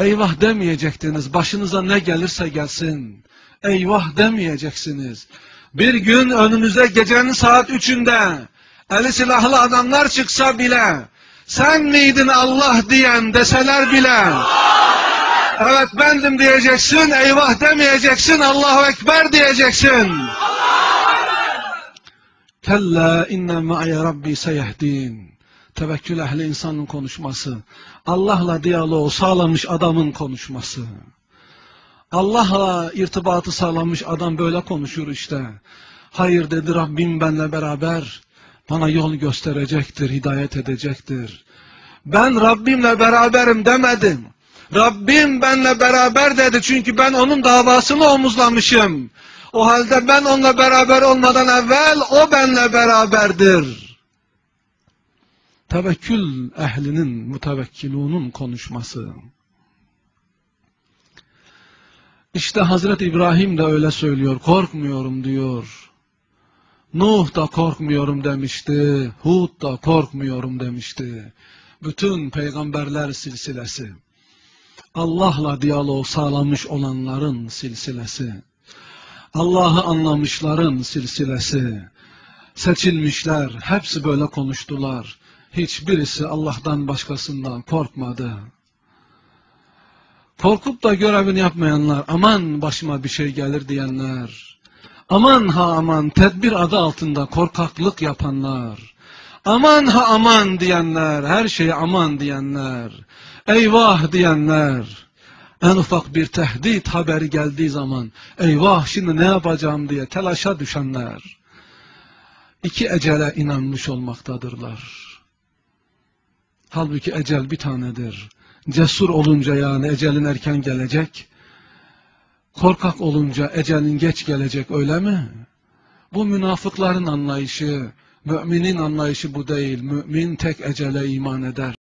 Eyvah demeyecektiniz. Başınıza ne gelirse gelsin. Eyvah demeyeceksiniz. Bir gün önünüze gecenin saat üçünde eli silahlı adamlar çıksa bile sen miydin Allah diyen deseler bile evet bendim diyeceksin eyvah demeyeceksin Allahu Ekber diyeceksin. Kella inne ma'ye rabbi seyehdin. Tevekkül ehli insanın konuşması. Allah'la diyaloğu sağlamış adamın konuşması. Allah'la irtibatı sağlamış adam böyle konuşur işte. Hayır dedi Rabbim benle beraber bana yol gösterecektir, hidayet edecektir. Ben Rabbimle beraberim demedim. Rabbim benle beraber dedi çünkü ben onun davasını omuzlamışım. O halde ben onunla beraber olmadan evvel o benle beraberdir. Tevekkül ehlinin, mutevekkilunun konuşması. İşte Hazreti İbrahim de öyle söylüyor, korkmuyorum diyor. Nuh da korkmuyorum demişti, Hud da korkmuyorum demişti. Bütün peygamberler silsilesi. Allah'la diyalog sağlamış olanların silsilesi. Allah'ı anlamışların silsilesi. Seçilmişler, hepsi böyle konuştular. Hiçbirisi Allah'tan başkasından korkmadı. Korkup da görevini yapmayanlar, aman başıma bir şey gelir diyenler, aman ha aman tedbir adı altında korkaklık yapanlar, aman ha aman diyenler, her şeye aman diyenler, eyvah diyenler, en ufak bir tehdit haberi geldiği zaman, eyvah şimdi ne yapacağım diye telaşa düşenler, iki ecele inanmış olmaktadırlar. Halbuki ecel bir tanedir. Cesur olunca yani ecelin erken gelecek. Korkak olunca ecelin geç gelecek öyle mi? Bu münafıkların anlayışı, müminin anlayışı bu değil. Mümin tek ecele iman eder.